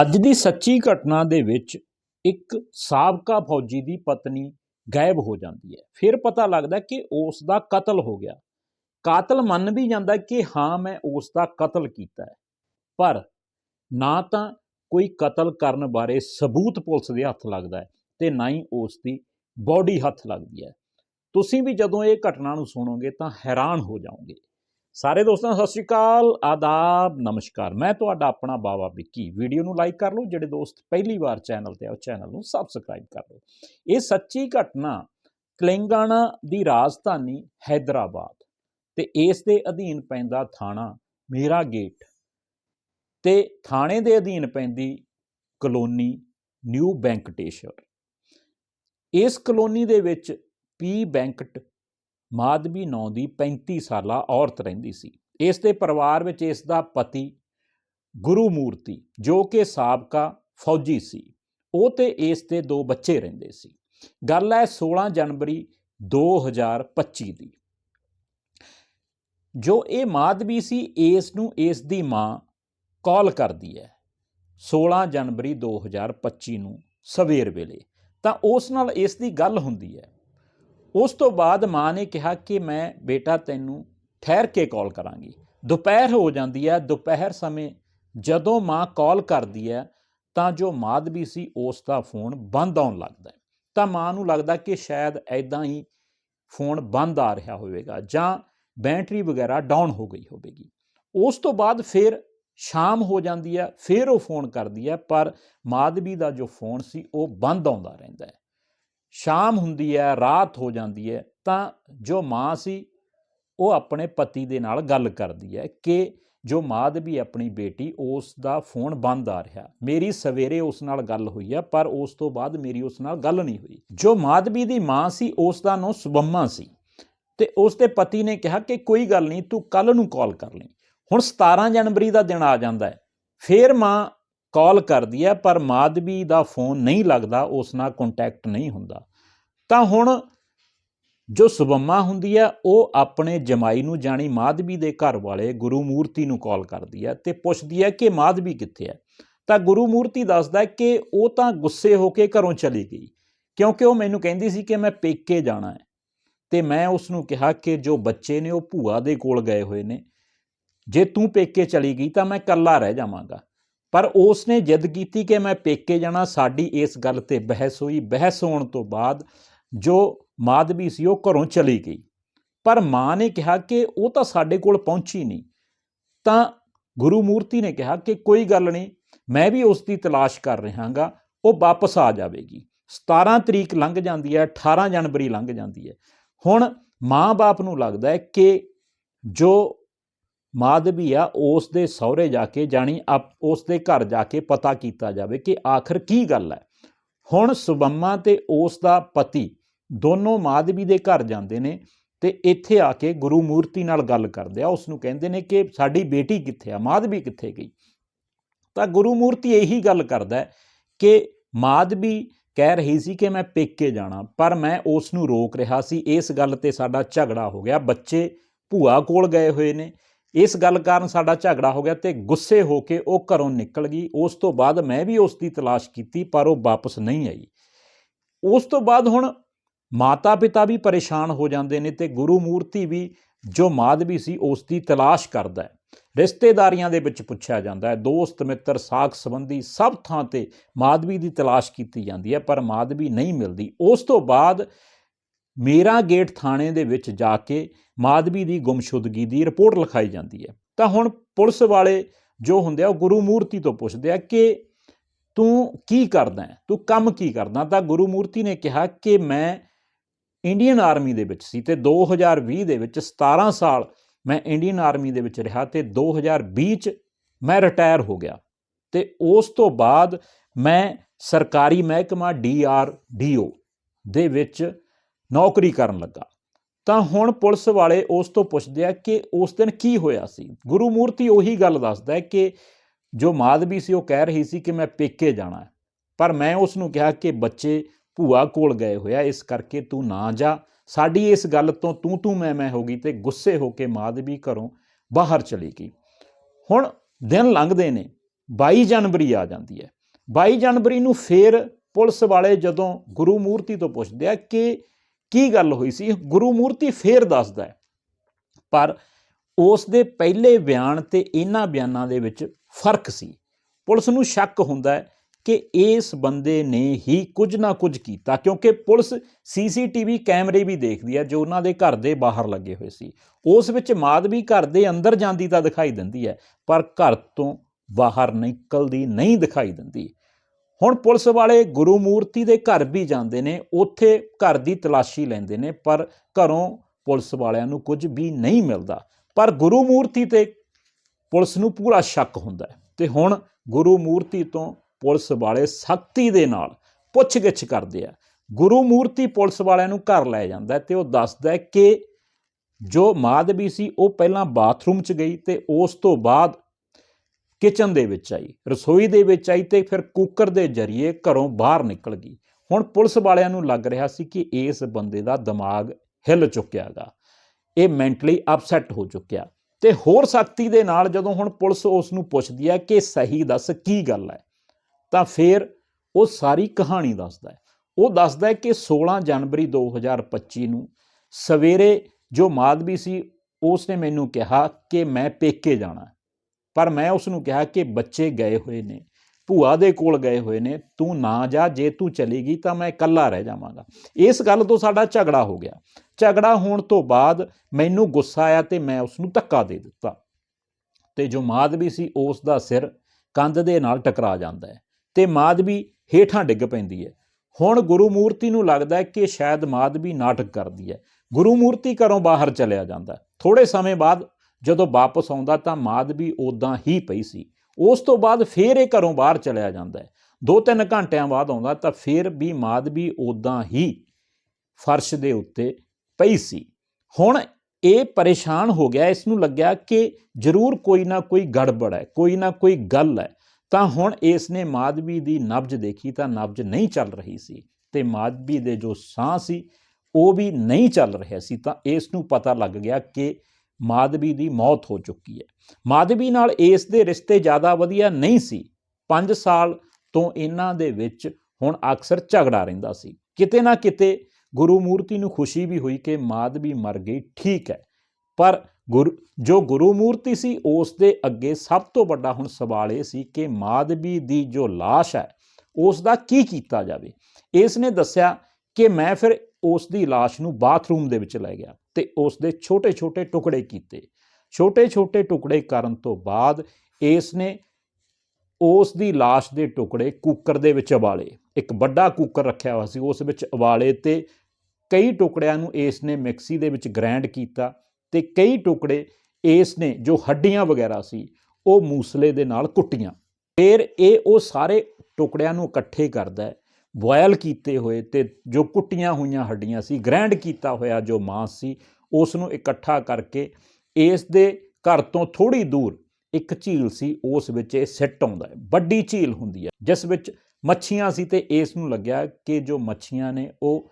ਅੱਜ ਦੀ ਸੱਚੀ ਘਟਨਾ ਦੇ ਵਿੱਚ ਇੱਕ ਸਾਬਕਾ ਫੌਜੀ ਦੀ ਪਤਨੀ ਗਾਇਬ ਹੋ ਜਾਂਦੀ ਹੈ। ਫਿਰ ਪਤਾ ਲੱਗਦਾ ਕਿ ਉਸ ਦਾ ਕਤਲ ਹੋ ਗਿਆ। ਕਾਤਲ ਮੰਨ ਵੀ ਜਾਂਦਾ ਕਿ ਹਾਂ, ਮੈਂ ਉਸ ਦਾ ਕਤਲ ਕੀਤਾ ਹੈ। ਪਰ ਨਾ ਤਾਂ ਕੋਈ ਕਤਲ ਕਰਨ ਬਾਰੇ ਸਬੂਤ ਪੁਲਿਸ ਦੇ ਹੱਥ ਲੱਗਦਾ ਹੈ ਤੇ ਨਾ ਹੀ ਉਸ ਦੀ ਬਾਡੀ ਹੱਥ ਲੱਗਦੀ ਹੈ। ਤੁਸੀਂ ਵੀ ਜਦੋਂ ਇਹ ਘਟਨਾ ਨੂੰ ਸੁਣੋਗੇ ਤਾਂ ਹੈਰਾਨ ਹੋ ਜਾਓਗੇ। ਸਾਰੇ ਦੋਸਤਾਂ ਸਤਿ ਸ਼੍ਰੀ ਅਕਾਲ, ਆਦਾਬ, ਨਮਸਕਾਰ। ਮੈਂ ਤੁਹਾਡਾ ਆਪਣਾ ਬਾਵਾ ਵਿੱਕੀ। ਵੀਡੀਓ ਨੂੰ ਲਾਈਕ ਕਰ ਲਓ, ਜਿਹੜੇ ਦੋਸਤ ਪਹਿਲੀ ਵਾਰ ਚੈਨਲ ਤੇ ਆ, ਉਹ ਚੈਨਲ ਨੂੰ ਸਬਸਕ੍ਰਾਈਬ ਕਰ ਲਓ। ਇਹ ਸੱਚੀ ਘਟਨਾ ਤੇਲੰਗਾਨਾ ਦੀ ਰਾਜਧਾਨੀ ਹైదరాబాద్ ਤੇ ਇਸ ਦੇ ਅਧੀਨ ਪੈਂਦਾ ਥਾਣਾ ਮੇਰਾ ਗੇਟ ਤੇ ਥਾਣੇ ਦੇ ਅਧੀਨ ਪੈਂਦੀ ਕਲੋਨੀ ਨਿਊ ਬੈਂਕਟੇਸ਼ਰ ਇਸ ਕਲੋਨੀ ਦੇ ਵਿੱਚ ਪੀ ਬੈਂਕਟ ਮਾਧਵੀ ਨਾਂ ਦੀ 35 ਸਾਲਾ ਔਰਤ ਰਹਿੰਦੀ ਸੀ। ਇਸ ਦੇ ਪਰਿਵਾਰ ਵਿੱਚ ਇਸ ਦਾ ਪਤੀ ਗੁਰੂ ਮੂਰਤੀ, ਜੋ ਕਿ ਸਾਬਕਾ ਫੌਜੀ ਸੀ। ਉਹ ਤੇ ਇਸ ਦੇ ਦੋ ਬੱਚੇ ਰਹਿੰਦੇ ਸੀ। ਗੱਲ ਹੈ 16 ਜਨਵਰੀ 2025 ਦੀ। ਜੋ ਇਹ ਮਾਧਵੀ ਸੀ, ਇਸ ਨੂੰ ਇਸ ਦੀ ਮਾਂ ਕਾਲ ਕਰਦੀ ਹੈ। 16 ਜਨਵਰੀ 2025 ਨੂੰ ਸਵੇਰ ਵੇਲੇ। ਤਾਂ ਉਸ ਨਾਲ ਇਸ ਦੀ ਗੱਲ ਹੁੰਦੀ ਹੈ ਉਸ ਤੋਂ ਬਾਅਦ ਮਾਂ ਨੇ ਕਿਹਾ ਕਿ ਮੈਂ ਬੇਟਾ ਤੈਨੂੰ ਠਹਿਰ ਕੇ ਕਾਲ ਕਰਾਂਗੀ। ਦੁਪਹਿਰ ਹੋ ਜਾਂਦੀ ਹੈ। ਦੁਪਹਿਰ ਸਮੇਂ ਜਦੋਂ ਮਾਂ ਕਾਲ ਕਰਦੀ ਹੈ, ਤਾਂ ਜੋ ਮਾਧਵੀ ਸੀ, ਉਸ ਦਾ ਫੋਨ ਬੰਦ ਆਉਣ ਲੱਗਦਾ ਤਾਂ ਮਾਂ ਨੂੰ ਲੱਗਦਾ ਕਿ ਸ਼ਾਇਦ ਐਦਾਂ ਹੀ ਫੋਨ ਬੰਦ ਆ ਰਿਹਾ ਹੋਵੇਗਾ ਜਾਂ ਬੈਟਰੀ ਵਗੈਰਾ ਡਾਊਨ ਹੋ ਗਈ ਹੋਵੇਗੀ। ਉਸ ਤੋਂ ਬਾਅਦ ਫਿਰ ਸ਼ਾਮ ਹੋ ਜਾਂਦੀ ਹੈ, ਫਿਰ ਉਹ ਫੋਨ ਕਰਦੀ ਹੈ, ਪਰ ਮਾਧਵੀ ਦਾ ਜੋ ਫੋਨ ਸੀ, ਉਹ ਬੰਦ ਆਉਂਦਾ ਰਹਿੰਦਾ ਹੈ। ਸ਼ਾਮ ਹੁੰਦੀ ਹੈ, ਰਾਤ ਹੋ ਜਾਂਦੀ ਹੈ, ਤਾਂ ਜੋ ਮਾਂ ਸੀ, ਉਹ ਆਪਣੇ ਪਤੀ ਦੇ ਨਾਲ ਗੱਲ ਕਰਦੀ ਹੈ ਕਿ ਜੋ ਮਾਧਵੀ ਆਪਣੀ ਬੇਟੀ, ਉਸ ਦਾ ਫੋਨ ਬੰਦ ਆ ਰਿਹਾ। ਮੇਰੀ ਸਵੇਰੇ ਉਸ ਨਾਲ ਗੱਲ ਹੋਈ ਹੈ, ਪਰ ਉਸ ਤੋਂ ਬਾਅਦ ਮੇਰੀ ਉਸ ਨਾਲ ਗੱਲ ਨਹੀਂ ਹੋਈ। ਜੋ ਮਾਧਵੀ ਦੀ ਮਾਂ ਸੀ, ਉਸ ਦਾ ਨਾਂ ਸੁਬੰਮਾ ਸੀ ਤੇ ਉਸ ਦੇ ਪਤੀ ਨੇ ਕਿਹਾ ਕਿ ਕੋਈ ਗੱਲ ਨਹੀਂ, ਤੂੰ ਕੱਲ ਨੂੰ ਕਾਲ ਕਰ ਲਈ। ਹੁਣ 17 ਜਨਵਰੀ ਦਾ ਦਿਨ ਆ ਜਾਂਦਾ ਹੈ। ਫਿਰ ਮਾਂ ਕਾਲ ਕਰਦੀ ਹੈ, ਪਰ ਮਾਧਵੀ ਦਾ ਫੋਨ ਨਹੀਂ ਲੱਗਦਾ, ਉਸ ਨਾਲ ਕੰਟੈਕਟ ਨਹੀਂ ਹੁੰਦਾ। ਤਾਂ ਹੁਣ ਜੋ ਸੁਬੰਮਾ ਹੁੰਦੀ ਹੈ, ਉਹ ਆਪਣੇ ਜਮਾਈ ਨੂੰ ਜਾਣੀ ਮਾਧਵੀ ਦੇ ਘਰ ਵਾਲੇ ਗੁਰੂ ਮੂਰਤੀ ਨੂੰ ਕਾਲ ਕਰਦੀ ਹੈ ਤੇ ਪੁੱਛਦੀ ਹੈ ਕਿ ਮਾਧਵੀ ਕਿੱਥੇ ਹੈ? ਤਾਂ ਗੁਰੂ ਮੂਰਤੀ ਦੱਸਦਾ ਕਿ ਉਹ ਤਾਂ ਗੁੱਸੇ ਹੋ ਕੇ ਘਰੋਂ ਚਲੀ ਗਈ, ਕਿਉਂਕਿ ਉਹ ਮੈਨੂੰ ਕਹਿੰਦੀ ਸੀ ਕਿ ਮੈਂ ਪੇਕੇ ਜਾਣਾ ਹੈ। ਤੇ ਮੈਂ ਉਸ ਨੂੰ ਕਿਹਾ ਕਿ ਜੋ ਬੱਚੇ ਨੇ, ਉਹ ਭੂਆ ਦੇ ਕੋਲ ਗਏ ਹੋਏ ਨੇ। ਜੇ ਤੂੰ ਪੇਕੇ ਚਲੀ ਗਈ ਤਾਂ ਮੈਂ ਇਕੱਲਾ ਰਹਿ ਜਾਵਾਂਗਾ। ਪਰ ਉਸ ਨੇ ਜਿੱਦ ਕੀਤੀ ਕਿ ਮੈਂ ਪੇਕੇ ਜਾਣਾ, ਸਾਡੀ ਇਸ ਗੱਲ ਤੇ ਬਹਿਸ ਹੋਈ। ਬਹਿਸ ਹੋਣ ਤੋਂ ਬਾਅਦ ਜੋ ਮਾਧਵੀ ਸੀ, ਉਹ ਘਰੋਂ ਚਲੀ ਗਈ। ਪਰ ਮਾਂ ਨੇ ਕਿਹਾ ਕਿ ਉਹ ਤਾਂ ਸਾਡੇ ਕੋਲ ਪਹੁੰਚੀ ਨਹੀਂ। ਤਾਂ ਗੁਰੂ ਮੂਰਤੀ ਨੇ ਕਿਹਾ ਕਿ ਕੋਈ ਗੱਲ ਨਹੀਂ, ਮੈਂ ਵੀ ਉਸ ਦੀ ਤਲਾਸ਼ ਕਰ ਰਹਾਂਗਾ, ਉਹ ਵਾਪਸ ਆ ਜਾਵੇਗੀ। 17 ਤਰੀਕ ਲੰਘ ਜਾਂਦੀ ਹੈ 18 ਜਨਵਰੀ ਲੰਘ ਜਾਂਦੀ ਹੈ। ਹੁਣ ਮਾਂ-ਬਾਪ ਨੂੰ ਲੱਗਦਾ ਹੈ ਕਿ ਜੋ ਮਾਧਵੀ ਆ, ਉਸ ਦੇ ਸਹੁਰੇ ਜਾ ਕੇ, ਜਾਣੀ ਉਸ ਦੇ ਘਰ ਜਾ ਕੇ ਪਤਾ ਕੀਤਾ ਜਾਵੇ ਕਿ ਆਖਰ ਕੀ ਗੱਲ ਹੈ। ਹੁਣ ਸੁਬੰਮਾ ਤੇ ਉਸ ਦਾ ਪਤੀ ਦੋਨੋਂ ਮਾਧਵੀ ਦੇ ਘਰ ਜਾਂਦੇ ਨੇ ਤੇ ਇੱਥੇ ਆ ਕੇ ਗੁਰੂ ਮੂਰਤੀ ਨਾਲ ਗੱਲ ਕਰਦੇ ਆ। ਉਸ ਨੂੰ ਕਹਿੰਦੇ ਨੇ ਕਿ ਸਾਡੀ ਬੇਟੀ ਕਿੱਥੇ ਆ? ਮਾਧਵੀ ਕਿੱਥੇ ਗਈ? ਤਾਂ ਗੁਰੂ ਮੂਰਤੀ ਇਹੀ ਗੱਲ ਕਰਦਾ ਕਿ ਮਾਧਵੀ ਕਹਿ ਰਹੀ ਸੀ ਕਿ ਮੈਂ ਪੇਕੇ ਜਾਣਾ, ਪਰ ਮੈਂ ਉਸ ਨੂੰ ਰੋਕ ਰਿਹਾ ਸੀ। ਇਸ ਗੱਲ ਤੇ ਸਾਡਾ ਝਗੜਾ ਹੋ ਗਿਆ। ਬੱਚੇ ਭੂਆ ਕੋਲ ਗਏ ਹੋਏ ਨੇ। ਇਸ ਗੱਲ ਕਾਰਨ ਸਾਡਾ ਝਗੜਾ ਹੋ ਗਿਆ ਤੇ ਗੁੱਸੇ ਹੋ ਕੇ ਉਹ ਘਰੋਂ ਨਿਕਲ ਗਈ। ਉਸ ਤੋਂ ਬਾਅਦ ਮੈਂ ਵੀ ਉਸ ਦੀ ਤਲਾਸ਼ ਕੀਤੀ, ਪਰ ਉਹ ਵਾਪਸ ਨਹੀਂ ਆਈ। ਉਸ ਤੋਂ ਬਾਅਦ ਹੁਣ ਮਾਤਾ ਪਿਤਾ ਵੀ ਪਰੇਸ਼ਾਨ ਹੋ ਜਾਂਦੇ ਨੇ ਤੇ ਗੁਰੂ ਮੂਰਤੀ ਵੀ, ਜੋ ਮਾਧਵੀ ਸੀ, ਉਸ ਦੀ ਤਲਾਸ਼ ਕਰਦਾ ਹੈ। ਰਿਸ਼ਤੇਦਾਰੀਆਂ ਦੇ ਵਿੱਚ ਪੁੱਛਿਆ ਜਾਂਦਾ ਹੈ, ਦੋਸਤ, ਮਿੱਤਰ, ਸਾਖ ਸੰਬੰਧੀ ਸਭ ਥਾਂ ਤੇ ਮਾਧਵੀ ਦੀ ਤਲਾਸ਼ ਕੀਤੀ ਜਾਂਦੀ ਹੈ, ਪਰ ਮਾਧਵੀ ਨਹੀਂ ਮਿਲਦੀ। ਉਸ ਤੋਂ ਬਾਅਦ ਮੇਰਾ ਗੇਟ ਥਾਣੇ ਦੇ ਵਿੱਚ ਜਾ ਕੇ ਮਾਧਵੀ ਦੀ ਗੁੰਮਸ਼ੁਦਗੀ ਦੀ ਰਿਪੋਰਟ ਲਿਖਾਈ ਜਾਂਦੀ ਹੈ। ਤਾਂ ਹੁਣ ਪੁਲਿਸ ਵਾਲੇ ਜੋ ਹੁੰਦੇ ਆ, ਉਹ ਗੁਰੂ ਮੂਰਤੀ ਤੋਂ ਪੁੱਛਦੇ ਆ ਕਿ ਤੂੰ ਕੀ ਕਰਦਾ ਹੈ? ਤੂੰ ਕੰਮ ਕੀ ਕਰਦਾ ਤਾਂ ਗੁਰੂ ਮੂਰਤੀ ਨੇ ਕਿਹਾ ਕਿ ਮੈਂ ਇੰਡੀਅਨ ਆਰਮੀ ਦੇ ਵਿੱਚ ਸੀ ਤੇ 2020 ਦੇ ਵਿੱਚ 17 ਸਾਲ ਮੈਂ ਇੰਡੀਅਨ ਆਰਮੀ ਦੇ ਵਿੱਚ ਰਿਹਾ ਤੇ 2020 ਚ ਮੈਂ ਰਿਟਾਇਰ ਹੋ ਗਿਆ। ਤੇ ਉਸ ਤੋਂ ਬਾਅਦ ਮੈਂ ਸਰਕਾਰੀ ਮਹਿਕਮਾ ਡੀਆਰਡੀਓ ਦੇ ਵਿੱਚ ਨੌਕਰੀ ਕਰਨ ਲੱਗਾ। ਤਾਂ ਹੁਣ ਪੁਲਿਸ ਵਾਲੇ ਉਸ ਤੋਂ ਪੁੱਛਦੇ ਆ ਕਿ ਉਸ ਦਿਨ ਕੀ ਹੋਇਆ ਸੀ? ਗੁਰੂ ਮੂਰਤੀ ਉਹੀ ਗੱਲ ਦੱਸਦਾ ਹੈ ਕਿ ਜੋ ਮਾਧਵੀ ਸੀ ਉਹ ਕਹਿ ਰਹੀ ਸੀ ਕਿ ਮੈਂ ਪੇਕੇ ਜਾਣਾ ਪਰ ਮੈਂ ਉਸ ਨੂੰ ਕਿਹਾ ਕਿ ਬੱਚੇ ਭੂਆ ਕੋਲ ਗਏ ਹੋਇਆ ਇਸ ਕਰਕੇ ਤੂੰ ਨਾ ਜਾ। ਸਾਡੀ ਇਸ ਗੱਲ ਤੋਂ ਤੂੰ ਤੂੰ ਮੈਂ ਮੈਂ ਹੋ ਗਈ ਤੇ ਗੁੱਸੇ ਹੋ ਕੇ ਮਾਧਵੀ ਘਰੋਂ ਬਾਹਰ ਚਲੀ ਗਈ। ਹੁਣ ਦਿਨ ਲੰਘਦੇ ਨੇ 22 ਜਨਵਰੀ ਆ ਜਾਂਦੀ ਹੈ। 22 ਜਨਵਰੀ ਨੂੰ ਫੇਰ ਪੁਲਿਸ ਵਾਲੇ ਜਦੋਂ ਗੁਰੂ ਮੂਰਤੀ ਤੋਂ ਪੁੱਛਦੇ ਆ ਕਿ ਕੀ ਗੱਲ ਹੋਈ ਸੀ? ਗੁਰੂ ਮੂਰਤੀ ਫੇਰ ਦੱਸਦਾ ਹੈ। ਪਰ ਉਸ ਦੇ ਪਹਿਲੇ ਬਿਆਨ ਤੇ ਇਹਨਾਂ ਬਿਆਨਾਂ ਦੇ ਵਿੱਚ ਫ਼ਰਕ ਸੀ। ਪੁਲਿਸ ਨੂੰ ਸ਼ੱਕ ਹੁੰਦਾ ਹੈ ਕਿ ਇਸ ਬੰਦੇ ਨੇ ਹੀ ਕੁਝ ਨਾ ਕੁਝ ਕੀਤਾ, ਕਿਉਂਕਿ ਪੁਲਿਸ ਸੀਸੀਟੀਵੀ ਕੈਮਰੇ ਵੀ ਦੇਖਦੀ ਹੈ, ਜੋ ਉਹਨਾਂ ਦੇ ਘਰ ਦੇ ਬਾਹਰ ਲੱਗੇ ਹੋਏ ਸੀ। ਉਸ ਵਿੱਚ ਮਾਧਵੀ ਘਰ ਦੇ ਅੰਦਰ ਜਾਂਦੀ ਤਾਂ ਦਿਖਾਈ ਦਿੰਦੀ ਹੈ, ਪਰ ਘਰ ਤੋਂ ਬਾਹਰ ਨਿਕਲਦੀ ਨਹੀਂ ਦਿਖਾਈ ਦਿੰਦੀ। ਹੁਣ ਪੁਲਿਸ ਵਾਲੇ ਗੁਰੂ ਮੂਰਤੀ ਦੇ ਘਰ ਵੀ ਜਾਂਦੇ ਨੇ, ਉੱਥੇ ਘਰ ਦੀ ਤਲਾਸ਼ੀ ਲੈਂਦੇ ਨੇ, ਪਰ ਘਰੋਂ ਪੁਲਿਸ ਵਾਲਿਆਂ ਨੂੰ ਕੁਝ ਵੀ ਨਹੀਂ ਮਿਲਦਾ। ਪਰ ਗੁਰੂ ਮੂਰਤੀ ਤੇ ਪੁਲਿਸ ਨੂੰ ਪੂਰਾ ਸ਼ੱਕ ਹੁੰਦਾ ਹੈ ਤੇ ਹੁਣ ਗੁਰੂ ਮੂਰਤੀ ਤੋਂ ਪੁਲਿਸ ਵਾਲੇ ਸਖਤੀ ਦੇ ਨਾਲ ਪੁੱਛਗਿੱਛ ਕਰਦੇ ਆ। ਗੁਰੂ ਮੂਰਤੀ ਪੁਲਿਸ ਵਾਲਿਆਂ ਨੂੰ ਘਰ ਲੈ ਜਾਂਦਾ ਹੈ ਤੇ ਉਹ ਦੱਸਦਾ ਕਿ ਜੋ ਮਾਧਵੀ ਸੀ, ਉਹ ਪਹਿਲਾਂ ਬਾਥਰੂਮ 'ਚ ਗਈ ਤੇ ਉਸ ਤੋਂ ਬਾਅਦ ਕਿਚਨ ਦੇ ਵਿੱਚ ਆਈ, ਰਸੋਈ ਦੇ ਵਿੱਚ ਆਈ ਤੇ ਫਿਰ ਕੁੱਕਰ ਦੇ ਜ਼ਰੀਏ ਘਰੋਂ ਬਾਹਰ ਨਿਕਲ ਗਈ। ਹੁਣ ਪੁਲਿਸ ਵਾਲਿਆਂ ਨੂੰ ਲੱਗ ਰਿਹਾ ਸੀ ਕਿ ਇਸ ਬੰਦੇ ਦਾ ਦਿਮਾਗ ਹਿੱਲ ਚੁੱਕਿਆਗਾ ਇਹ ਮੈਂਟਲੀ ਅਪਸੈਟ ਹੋ ਚੁੱਕਿਆ। ਤੇ ਹੋਰ ਸਖਤੀ ਦੇ ਨਾਲ ਜਦੋਂ ਹੁਣ ਪੁਲਿਸ ਉਸ ਨੂੰ ਪੁੱਛਦੀ ਹੈ ਕਿ ਸਹੀ ਦੱਸ ਕੀ ਗੱਲ ਹੈ, ਤਾਂ ਫਿਰ ਉਹ ਸਾਰੀ ਕਹਾਣੀ ਦੱਸਦਾ ਹੈ। ਉਹ ਦੱਸਦਾ ਹੈ ਕਿ 16 ਜਨਵਰੀ 2025 ਨੂੰ ਸਵੇਰੇ ਜੋ ਮਾਧਵੀ ਸੀ, ਉਸ ਨੇ ਮੈਨੂੰ ਕਿਹਾ ਕਿ ਮੈਂ ਪੇਕੇ ਜਾਣਾ ਪਰ ਮੈਂ ਉਸ ਨੂੰ ਕਿਹਾ ਕਿ ਬੱਚੇ ਗਏ ਹੋਏ ਨੇ, ਭੂਆ ਦੇ ਕੋਲ ਗਏ ਹੋਏ ਨੇ, ਤੂੰ ਨਾ ਜਾ, ਜੇ ਤੂੰ ਚਲੀ ਗਈ ਤਾਂ ਮੈਂ ਇਕੱਲਾ ਰਹਿ ਜਾਵਾਂਗਾ। ਇਸ ਗੱਲ ਤੋਂ ਸਾਡਾ ਝਗੜਾ ਹੋ ਗਿਆ। ਝਗੜਾ ਹੋਣ ਤੋਂ ਬਾਅਦ ਮੈਨੂੰ ਗੁੱਸਾ ਆਇਆ ਤੇ ਮੈਂ ਉਸ ਨੂੰ ਧੱਕਾ ਦੇ ਦਿੱਤਾ। ਤੇ ਜੋ ਮਾਧਵੀ ਸੀ, ਉਸ ਦਾ ਸਿਰ ਕੰਧ ਦੇ ਨਾਲ ਟਕਰਾ ਜਾਂਦਾ ਹੈ ਤੇ ਮਾਧਵੀ ਹੇਠਾਂ ਡਿੱਗ ਪੈਂਦੀ ਹੈ। ਹੁਣ ਗੁਰੂ ਮੂਰਤੀ ਨੂੰ ਲੱਗਦਾ ਹੈ ਕਿ ਸ਼ਾਇਦ ਮਾਧਵੀ ਨਾਟਕ ਕਰਦੀ ਹੈ। ਗੁਰੂ ਮੂਰਤੀ ਘਰੋਂ ਬਾਹਰ ਚਲਿਆ ਜਾਂਦਾ ਥੋੜੇ ਸਮੇਂ ਬਾਅਦ ਜਦੋਂ ਵਾਪਸ ਆਉਂਦਾ ਤਾਂ ਮਾਧਵੀ ਉਦਾਂ ਹੀ ਪਈ ਸੀ। ਉਸ ਤੋਂ ਬਾਅਦ ਫੇਰ ਇਹ ਘਰੋਂ ਬਾਹਰ ਚਲਿਆ ਜਾਂਦਾ ਹੈ। ਦੋ ਤਿੰਨ ਘੰਟਿਆਂ ਬਾਅਦ ਆਉਂਦਾ ਤਾਂ ਫੇਰ ਵੀ ਮਾਧਵੀ ਉਦਾਂ ਹੀ ਫਰਸ਼ ਦੇ ਉੱਤੇ ਪਈ ਸੀ। ਹੁਣ ਇਹ ਪਰੇਸ਼ਾਨ ਹੋ ਗਿਆ। ਇਸ ਨੂੰ ਲੱਗਿਆ ਕਿ ਜ਼ਰੂਰ ਕੋਈ ਨਾ ਕੋਈ ਗੜਬੜ ਹੈ, ਕੋਈ ਨਾ ਕੋਈ ਗੱਲ ਹੈ। ਤਾਂ ਹੁਣ ਇਸ ਨੇ ਮਾਧਵੀ ਦੀ ਨਬਜ ਦੇਖੀ ਤਾਂ ਨਬਜ ਨਹੀਂ ਚੱਲ ਰਹੀ ਸੀ ਤੇ ਮਾਧਵੀ ਦੇ ਜੋ ਸਾਹ ਸੀ ਉਹ ਵੀ ਨਹੀਂ ਚੱਲ ਰਿਹਾ ਸੀ। ਤਾਂ ਇਸ ਨੂੰ ਪਤਾ ਲੱਗ ਗਿਆ ਕਿ ਮਾਧਵੀ ਦੀ ਮੌਤ ਹੋ ਚੁੱਕੀ ਹੈ। ਮਾਧਵੀ ਨਾਲ ਇਸ ਦੇ ਰਿਸ਼ਤੇ ਜ਼ਿਆਦਾ ਵਧੀਆ ਨਹੀਂ ਸੀ। 5 ਸਾਲ ਤੋਂ ਇਹਨਾਂ ਦੇ ਵਿੱਚ ਹੁਣ ਅਕਸਰ ਝਗੜਾ ਰਹਿੰਦਾ ਸੀ। ਕਿਤੇ ਨਾ ਕਿਤੇ ਗੁਰੂ ਮੂਰਤੀ ਨੂੰ ਖੁਸ਼ੀ ਵੀ ਹੋਈ ਕਿ ਮਾਧਵੀ ਮਰ ਗਈ, ਠੀਕ ਹੈ। ਪਰ ਗੁਰੂ, ਜੋ ਗੁਰੂ ਮੂਰਤੀ ਸੀ, ਉਸ ਦੇ ਅੱਗੇ ਸਭ ਤੋਂ ਵੱਡਾ ਹੁਣ ਸਵਾਲ ਇਹ ਸੀ ਕਿ ਮਾਧਵੀ ਦੀ ਜੋ ਲਾਸ਼ ਹੈ, ਉਸ ਦਾ ਕੀ ਕੀਤਾ ਜਾਵੇ? ਇਸ ਨੇ ਦੱਸਿਆ ਕਿ ਮੈਂ ਫਿਰ ਉਸ ਦੀ ਲਾਸ਼ ਨੂੰ ਬਾਥਰੂਮ ਦੇ ਵਿੱਚ ਲੈ ਗਿਆ। ਤੇ ਉਸ ਦੇ ਛੋਟੇ-ਛੋਟੇ ਟੁਕੜੇ ਕੀਤੇ। ਛੋਟੇ-ਛੋਟੇ ਟੁਕੜੇ ਕਰਨ ਤੋਂ ਬਾਅਦ ਇਸ ਨੇ ਉਸ ਦੀ ਲਾਸ਼ ਦੇ ਟੁਕੜੇ ਕੁੱਕਰ ਦੇ ਵਿੱਚ ਉਬਾਲੇ। ਇੱਕ ਵੱਡਾ ਕੁੱਕਰ ਰੱਖਿਆ ਹੋਇਆ ਸੀ, ਉਸ ਵਿੱਚ ਉਬਾਲੇ ਤੇ ਕਈ ਟੁਕੜਿਆਂ ਨੂੰ ਇਸ ਨੇ ਮਿਕਸੀ ਦੇ ਵਿੱਚ ਗ੍ਰਾਈਂਡ ਕੀਤਾ ਤੇ ਕਈ ਟੁਕੜੇ ਇਸ ਨੇ ਜੋ ਹੱਡੀਆਂ ਵਗੈਰਾ ਸੀ, ਉਹ ਮੂਸਲੇ ਦੇ ਨਾਲ ਕੁੱਟੀਆਂ। ਫਿਰ ਇਹ ਉਹ ਸਾਰੇ ਟੁਕੜਿਆਂ ਨੂੰ ਇਕੱਠੇ ਕਰਦਾ ਹੈ ਬੋਇਲ ਕੀਤੇ ਹੋਏ ਤੇ ਜੋ ਕੁੱਟੀਆਂ ਹੋਈਆਂ ਹੱਡੀਆਂ ਸੀ ਗ੍ਰੈਂਡ ਕੀਤਾ ਹੋਇਆ ਜੋ ਮਾਸ ਸੀ ਉਸ ਨੂੰ ਇਕੱਠਾ ਕਰਕੇ ਇਸ ਦੇ ਘਰ ਤੋਂ ਥੋੜੀ ਦੂਰ ਇੱਕ ਝੀਲ ਸੀ, ਉਸ ਵਿੱਚ ਇਹ ਸਿੱਟ ਆਉਂਦਾ ਹੈ। ਵੱਡੀ ਝੀਲ ਹੁੰਦੀ ਹੈ, ਜਿਸ ਵਿੱਚ ਮੱਛੀਆਂ ਸੀ ਤੇ ਇਸ ਨੂੰ ਲੱਗਿਆ ਕਿ ਜੋ ਮੱਛੀਆਂ ਨੇ ਉਹ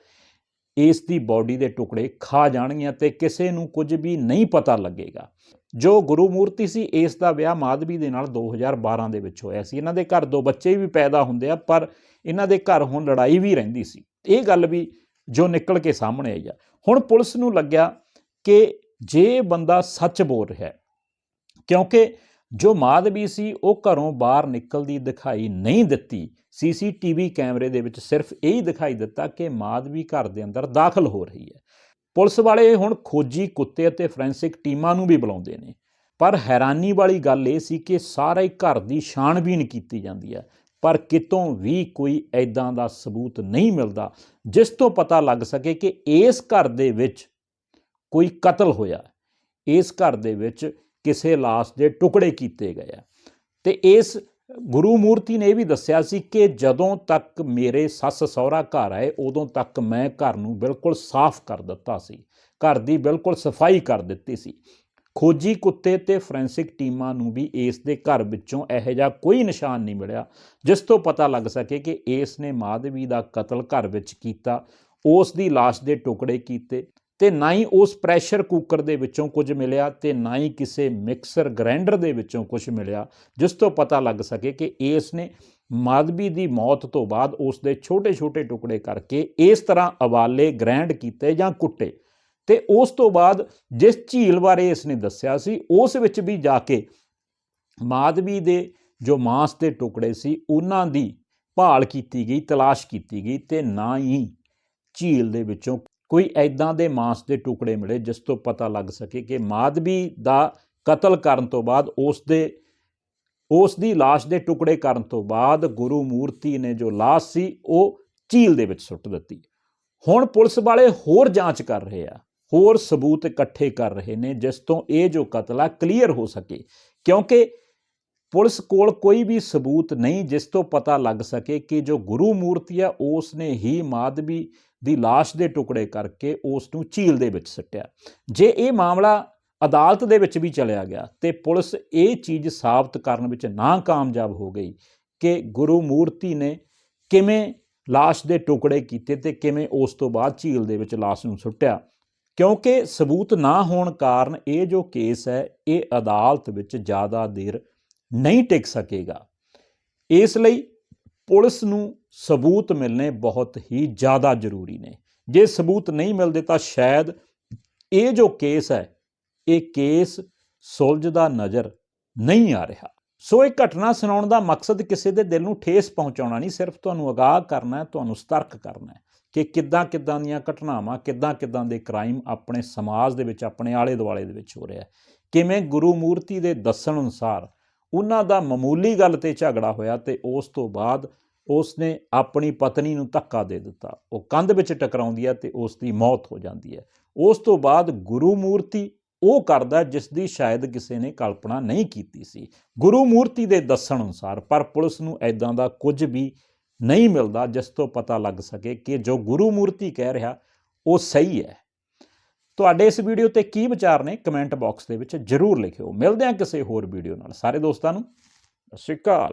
ਇਸ ਦੀ ਬਾਡੀ ਦੇ ਟੁਕੜੇ ਖਾ ਜਾਣਗੀਆਂ ਤੇ ਕਿਸੇ ਨੂੰ ਕੁਝ ਵੀ ਨਹੀਂ ਪਤਾ ਲੱਗੇਗਾ। ਜੋ ਗੁਰੂ ਮੂਰਤੀ ਸੀ, ਇਸ ਦਾ ਵਿਆਹ ਮਾਧਵੀ ਦੇ ਨਾਲ 2012 ਦੇ ਵਿੱਚ ਹੋਇਆ ਸੀ। ਇਹਨਾਂ ਦੇ ਘਰ ਦੋ ਬੱਚੇ ਵੀ ਪੈਦਾ ਹੁੰਦੇ ਆ, ਪਰ ਇਹਨਾਂ ਦੇ ਘਰ ਹੁਣ ਲੜਾਈ ਵੀ ਰਹਿੰਦੀ ਸੀ। ਇਹ ਗੱਲ ਵੀ ਜੋ ਨਿਕਲ ਕੇ ਸਾਹਮਣੇ ਆਈ ਆ। ਹੁਣ ਪੁਲਿਸ ਨੂੰ ਲੱਗਿਆ ਕਿ ਜੇ ਬੰਦਾ ਸੱਚ ਬੋਲ ਰਿਹਾ ਹੈ, ਕਿਉਂਕਿ ਜੋ ਮਾਧਵੀ ਸੀ, ਉਹ ਘਰੋਂ ਬਾਹਰ ਨਿਕਲਦੀ ਦਿਖਾਈ ਨਹੀਂ ਦਿੱਤੀ। ਸੀਸੀਟੀਵੀ ਕੈਮਰੇ ਦੇ ਵਿੱਚ ਸਿਰਫ ਇਹ ਹੀ ਦਿਖਾਈ ਦਿੱਤਾ ਕਿ ਮਾਧਵੀ ਘਰ ਦੇ ਅੰਦਰ ਦਾਖਲ ਹੋ ਰਹੀ ਹੈ। ਪੁਲਿਸ ਵਾਲੇ ਹੁਣ ਖੋਜੀ ਕੁੱਤੇ ਅਤੇ ਫੋਰੈਂਸਿਕ ਟੀਮਾਂ ਨੂੰ ਵੀ ਬੁਲਾਉਂਦੇ ਨੇ। ਪਰ ਹੈਰਾਨੀ ਵਾਲੀ ਗੱਲ ਇਹ ਸੀ ਕਿ ਸਾਰੇ ਘਰ ਦੀ ਛਾਣਬੀਣ ਕੀਤੀ ਜਾਂਦੀ ਹੈ। ਪਰ ਕਿਤੋਂ ਵੀ ਕੋਈ ਐਦਾਂ ਦਾ ਸਬੂਤ ਨਹੀਂ ਮਿਲਦਾ, ਜਿਸ ਤੋਂ ਪਤਾ ਲੱਗ ਸਕੇ ਕਿ ਇਸ ਘਰ ਦੇ ਵਿੱਚ ਕੋਈ ਕਤਲ ਹੋਇਆ। ਇਸ ਘਰ ਦੇ ਵਿੱਚ ਕਿਸੇ ਲਾਸ਼ ਦੇ ਟੁਕੜੇ ਕੀਤੇ ਗਏ ਆ। ਤੇ ਇਸ ਗੁਰੂ ਮੂਰਤੀ ਨੇ ਇਹ ਵੀ ਦੱਸਿਆ ਸੀ ਕਿ ਜਦੋਂ ਤੱਕ ਮੇਰੇ ਸੱਸ ਸਹੁਰਾ ਘਰ ਆਏ, ਉਦੋਂ ਤੱਕ ਮੈਂ ਘਰ ਨੂੰ ਬਿਲਕੁਲ ਸਾਫ਼ ਕਰ ਦਿੱਤਾ ਸੀ। ਘਰ ਦੀ ਬਿਲਕੁਲ ਸਫ਼ਾਈ ਕਰ ਦਿੱਤੀ ਸੀ। ਖੋਜੀ ਕੁੱਤੇ ਤੇ ਫੋਰੈਂਸਿਕ ਟੀਮਾਂ ਨੂੰ ਵੀ ਇਸ ਦੇ ਘਰ ਵਿੱਚੋਂ ਇਹੋ ਜਿਹਾ ਕੋਈ ਨਿਸ਼ਾਨ ਨਹੀਂ ਮਿਲਿਆ, ਜਿਸ ਤੋਂ ਪਤਾ ਲੱਗ ਸਕੇ ਕਿ ਇਸ ਨੇ ਮਾਧਵੀ ਦਾ ਕਤਲ ਘਰ ਵਿੱਚ ਕੀਤਾ, ਉਸ ਦੀ ਲਾਸ਼ ਦੇ ਟੁਕੜੇ ਕੀਤੇ ਤੇ ਨਾ ਹੀ ਉਸ ਪ੍ਰੈਸ਼ਰ ਕੁੱਕਰ ਦੇ ਵਿੱਚੋਂ ਕੁਝ ਮਿਲਿਆ ਤੇ ਨਾ ਹੀ ਕਿਸੇ ਮਿਕਸਰ ਗ੍ਰਾਈਂਡਰ ਦੇ ਵਿੱਚੋਂ ਕੁਝ ਮਿਲਿਆ, ਜਿਸ ਤੋਂ ਪਤਾ ਲੱਗ ਸਕੇ ਕਿ ਇਸ ਨੇ ਮਾਧਵੀ ਦੀ ਮੌਤ ਤੋਂ ਬਾਅਦ ਉਸ ਦੇ ਛੋਟੇ-ਛੋਟੇ ਟੁਕੜੇ ਕਰਕੇ ਇਸ ਤਰ੍ਹਾਂ ਅਵਾਲੇ ਗ੍ਰੈਂਡ ਕੀਤੇ ਜਾਂ ਕੁੱਟੇ। ਤੇ ਉਸ ਤੋਂ ਬਾਅਦ ਜਿਸ ਝੀਲ ਬਾਰੇ ਇਸ ਨੇ ਦੱਸਿਆ ਸੀ ਉਸ ਵਿੱਚ ਵੀ ਜਾ ਕੇ ਮਾਧਵੀ ਦੇ ਜੋ ਮਾਂਸ ਦੇ ਟੁਕੜੇ ਸੀ ਉਹਨਾਂ ਦੀ ਭਾਲ ਕੀਤੀ ਗਈ ਤਲਾਸ਼ ਕੀਤੀ ਗਈ ਤੇ ਨਾ ਹੀ ਝੀਲ ਦੇ ਵਿੱਚੋਂ ਕੋਈ ਐਦਾਂ ਦੇ ਮਾਂਸ ਦੇ ਟੁਕੜੇ ਮਿਲੇ ਜਿਸ ਤੋਂ ਪਤਾ ਲੱਗ ਸਕੇ ਕਿ ਮਾਧਵੀ ਦਾ ਕਤਲ ਕਰਨ ਤੋਂ ਬਾਅਦ ਉਸ ਦੇ ਉਸ ਦੀ লাশ ਦੇ ਟੁਕੜੇ ਕਰਨ ਤੋਂ ਬਾਅਦ ਗੁਰੂ ਮੂਰਤੀ ਨੇ ਜੋ লাশ ਸੀ ਉਹ ਝੀਲ ਦੇ ਵਿੱਚ ਸੁੱਟ ਦਿੱਤੀ ਹੁਣ ਪੁਲਿਸ ਵਾਲੇ ਹੋਰ ਜਾਂਚ ਕਰ ਰਹੇ ਆ ਹੋਰ ਸਬੂਤ ਇਕੱਠੇ ਕਰ ਰਹੇ ਨੇ ਜਿਸ ਤੋਂ ਇਹ ਜੋ ਕਤਲ ਆ ਕਲੀਅਰ ਹੋ ਸਕੇ ਕਿਉਂਕਿ ਪੁਲਿਸ ਕੋਲ ਕੋਈ ਵੀ ਸਬੂਤ ਨਹੀਂ ਜਿਸ ਤੋਂ ਪਤਾ ਲੱਗ ਸਕੇ ਕਿ ਜੋ ਗੁਰੂ ਮੂਰਤੀ ਆ ਉਸ ਨੇ ਹੀ ਮਾਧਵੀ ਦੀ লাশ ਦੇ ਟੁਕੜੇ ਕਰਕੇ ਉਸ ਨੂੰ ਝੀਲ ਦੇ ਵਿੱਚ ਸੱਟਿਆ ਜੇ ਇਹ ਮਾਮਲਾ ਅਦਾਲਤ ਦੇ ਵਿੱਚ ਵੀ ਚਲਿਆ ਗਿਆ ਤੇ ਪੁਲਿਸ ਇਹ ਚੀਜ਼ ਸਾਬਤ ਕਰਨ ਵਿੱਚ ਨਾ ਕਾਮਯਾਬ ਹੋ ਗਈ ਕਿ ਗੁਰੂ ਮੂਰਤੀ ਨੇ ਕਿਵੇਂ লাশ ਦੇ ਟੁਕੜੇ ਕੀਤੇ ਤੇ ਕਿਵੇਂ ਉਸ ਤੋਂ ਬਾਅਦ ਝੀਲ ਦੇ ਵਿੱਚ লাশ ਨੂੰ ਸੁੱਟਿਆ ਕਿਉਂਕਿ ਸਬੂਤ ਨਾ ਹੋਣ ਕਾਰਨ ਇਹ ਜੋ ਕੇਸ ਹੈ, ਇਹ ਅਦਾਲਤ ਵਿੱਚ ਜ਼ਿਆਦਾ ਦੇਰ ਨਹੀਂ ਟਿਕ ਸਕੇਗਾ। ਇਸ ਲਈ ਪੁਲਿਸ ਨੂੰ ਸਬੂਤ ਮਿਲਨੇ ਬਹੁਤ ਹੀ ਜ਼ਿਆਦਾ ਜ਼ਰੂਰੀ ਨੇ। ਜੇ ਸਬੂਤ ਨਹੀਂ ਮਿਲਦੇ ਤਾਂ ਸ਼ਾਇਦ ਇਹ ਜੋ ਕੇਸ ਹੈ, ਇਹ ਕੇਸ ਸੁਲਝਦਾ ਨਜ਼ਰ ਨਹੀਂ ਆ ਰਿਹਾ। ਸੋ ਇਹ ਘਟਨਾ ਸੁਣਾਉਣ ਦਾ ਮਕਸਦ ਕਿਸੇ ਦੇ ਦਿਲ ਨੂੰ ਠੇਸ ਪਹੁੰਚਾਉਣਾ ਨਹੀਂ, ਸਿਰਫ ਤੁਹਾਨੂੰ ਅਗਾਹ ਕਰਨਾ ਹੈ, ਤੁਹਾਨੂੰ ਸਤਰਕ ਕਰਨਾ ਹੈ। ਕਿ ਕਿੱਦਾਂ ਕਿੱਦਾਂ ਦੀਆਂ ਘਟਨਾਵਾਂ, ਕਿੱਦਾਂ ਕਿੱਦਾਂ ਦੇ ਕ੍ਰਾਈਮ ਆਪਣੇ ਸਮਾਜ ਦੇ ਵਿੱਚ, ਆਪਣੇ ਆਲੇ ਦੁਆਲੇ ਦੇ ਵਿੱਚ ਹੋ ਰਿਹਾ ਹੈ। ਕਿਵੇਂ ਗੁਰੂ ਮੂਰਤੀ ਦੇ ਦੱਸਣ ਅਨੁਸਾਰ ਉਹਨਾਂ ਦਾ ਮਾਮੂਲੀ ਗੱਲ ਤੇ ਝਗੜਾ ਹੋਇਆ ਤੇ ਉਸ ਤੋਂ ਬਾਅਦ ਉਸ ਨੇ ਆਪਣੀ ਪਤਨੀ ਨੂੰ ਧੱਕਾ ਦੇ ਦਿੱਤਾ। ਉਹ ਕੰਧ ਵਿੱਚ ਟਕਰਾਉਂਦੀ ਹੈ ਤੇ ਉਸ ਦੀ ਮੌਤ ਹੋ ਜਾਂਦੀ ਹੈ। ਉਸ ਤੋਂ ਬਾਅਦ ਗੁਰੂ ਮੂਰਤੀ ਉਹ ਕਰਦਾ ਜਿਸ ਦੀ ਸ਼ਾਇਦ ਕਿਸੇ ਨੇ ਕਲਪਨਾ ਨਹੀਂ ਕੀਤੀ ਸੀ। ਗੁਰੂ ਮੂਰਤੀ ਦੇ ਦੱਸਣ ਅਨੁਸਾਰ ਪਰ ਪੁਲਿਸ ਨੂੰ ਐਦਾਂ ਦਾ ਕੁਝ ਵੀ ਨਹੀਂ ਮਿਲਦਾ ਜਿਸ ਤੋਂ ਪਤਾ ਲੱਗ ਸਕੇ ਕਿ ਜੋ ਗੁਰੂ ਮੂਰਤੀ ਕਹਿ ਰਿਹਾ, ਉਹ ਸਹੀ ਹੈ। ਤੁਹਾਡੇ ਇਸ ਵੀਡੀਓ ਤੇ ਕੀ ਵਿਚਾਰ ਨੇ ਕਮੈਂਟ ਬਾਕਸ ਦੇ ਵਿੱਚ ਜਰੂਰ ਲਿਖਿਓ। ਮਿਲਦੇ ਹਾਂ ਕਿਸੇ ਹੋਰ ਵੀਡੀਓ ਨਾਲ। ਸਾਰੇ ਦੋਸਤਾਂ ਨੂੰ, ਸਤਿ ਸ਼੍ਰੀ ਅਕਾਲ।